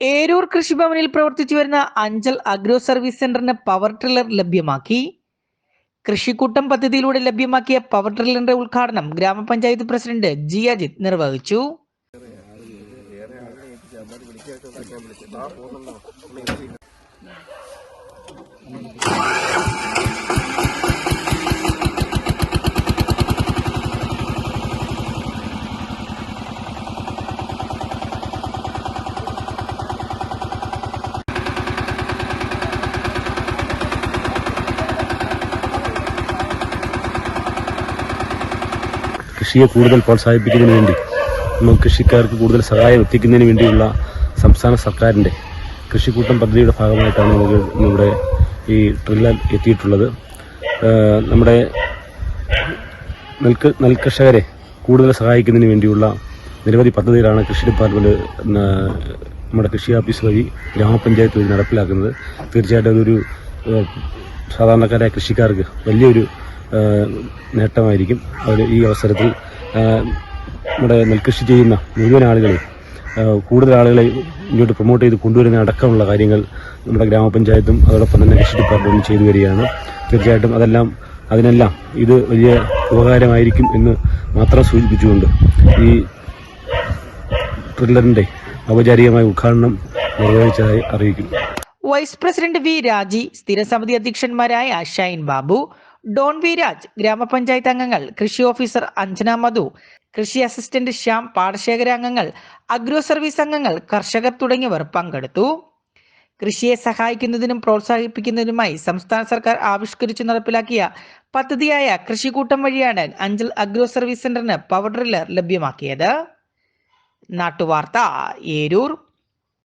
ഏരൂർ കൃഷിഭവനിൽ പ്രവർത്തിച്ചു വരുന്ന അഞ്ചൽ അഗ്രോ സർവീസ് സെന്ററിന് പവർ ട്രില്ലർ ലഭ്യമാക്കി. കൃഷിക്കൂട്ടം പദ്ധതിയിലൂടെ ലഭ്യമാക്കിയ പവർ ട്രില്ലറിന്റെ ഉദ്ഘാടനം ഗ്രാമപഞ്ചായത്ത് പ്രസിഡന്റ് ജി അജിത് നിർവഹിച്ചു. കൃഷിയെ കൂടുതൽ പ്രോത്സാഹിപ്പിക്കുന്നതിന് വേണ്ടി നമുക്ക് കൃഷിക്കാർക്ക് കൂടുതൽ സഹായം എത്തിക്കുന്നതിന് വേണ്ടിയുള്ള സംസ്ഥാന സർക്കാരിന്റെ കൃഷിക്കൂട്ടം പദ്ധതിയുടെ ഭാഗമായിട്ടാണ് നമുക്ക് ഇവിടെ ഈ ട്രില്ലർ എത്തിയിട്ടുള്ളത്. നമ്മുടെ നെൽക്ക് നെൽകർഷകരെ കൂടുതൽ സഹായിക്കുന്നതിന് വേണ്ടിയുള്ള നിരവധി പദ്ധതികളാണ് കൃഷി ഡിപ്പാർട്ട്മെന്റ് നമ്മുടെ കൃഷി ഓഫീസ് വഴി ഗ്രാമപഞ്ചായത്ത് വഴി നടപ്പിലാക്കുന്നത്. തീർച്ചയായിട്ടും അതൊരു സാധാരണക്കാരായ കൃഷിക്കാർക്ക് വലിയൊരു നേട്ടമായിരിക്കും. അവർ ഈ അവസരത്തിൽ നമ്മുടെ നെൽകൃഷി ചെയ്യുന്ന മുഴുവൻ ആളുകളെ കൂടുതൽ ആളുകളെ ഇങ്ങോട്ട് പ്രൊമോട്ട് ചെയ്ത് കൊണ്ടുവരുന്ന അടക്കമുള്ള കാര്യങ്ങൾ നമ്മുടെ ഗ്രാമപഞ്ചായത്തും അതോടൊപ്പം തന്നെ കൃഷി ഡിപ്പാർട്ട്മെന്റും ചെയ്തു വരികയാണ്. തീർച്ചയായിട്ടും അതെല്ലാം അതിനെല്ലാം ഇത് വലിയ ഉപകാരമായിരിക്കും എന്ന് മാത്രം സൂചിപ്പിച്ചുകൊണ്ട് ഈ ട്രില്ലറിന്റെ ഔപചാരികമായ ഉദ്ഘാടനം നിർവഹിച്ചതായി അറിയിക്കുന്നു. വൈസ് പ്രസിഡന്റ് വി രാജി സ്ഥിരസമിതി അധ്യക്ഷന്മാരായ ഷൈൻ ബാബു ഡോൺ വി രാജ് ഗ്രാമപഞ്ചായത്ത് അംഗങ്ങൾ കൃഷി ഓഫീസർ അഞ്ജന മധു കൃഷി അസിസ്റ്റന്റ് ശ്യാം പാടശേഖര അംഗങ്ങൾ അഗ്രോ സർവീസ് അംഗങ്ങൾ കർഷകർ തുടങ്ങിയവർ പങ്കെടുത്തു. കൃഷിയെ സഹായിക്കുന്നതിനും പ്രോത്സാഹിപ്പിക്കുന്നതിനുമായി സംസ്ഥാന സർക്കാർ ആവിഷ്കരിച്ചു നടപ്പിലാക്കിയ പദ്ധതിയായ കൃഷിക്കൂട്ടം വഴിയാണ് അഞ്ചൽ അഗ്രോ സർവീസ് സെന്ററിന് പവർ ഡ്രില്ലർ ലഭ്യമാക്കിയത്. നാട്ടുവാർത്ത ഏരൂർ.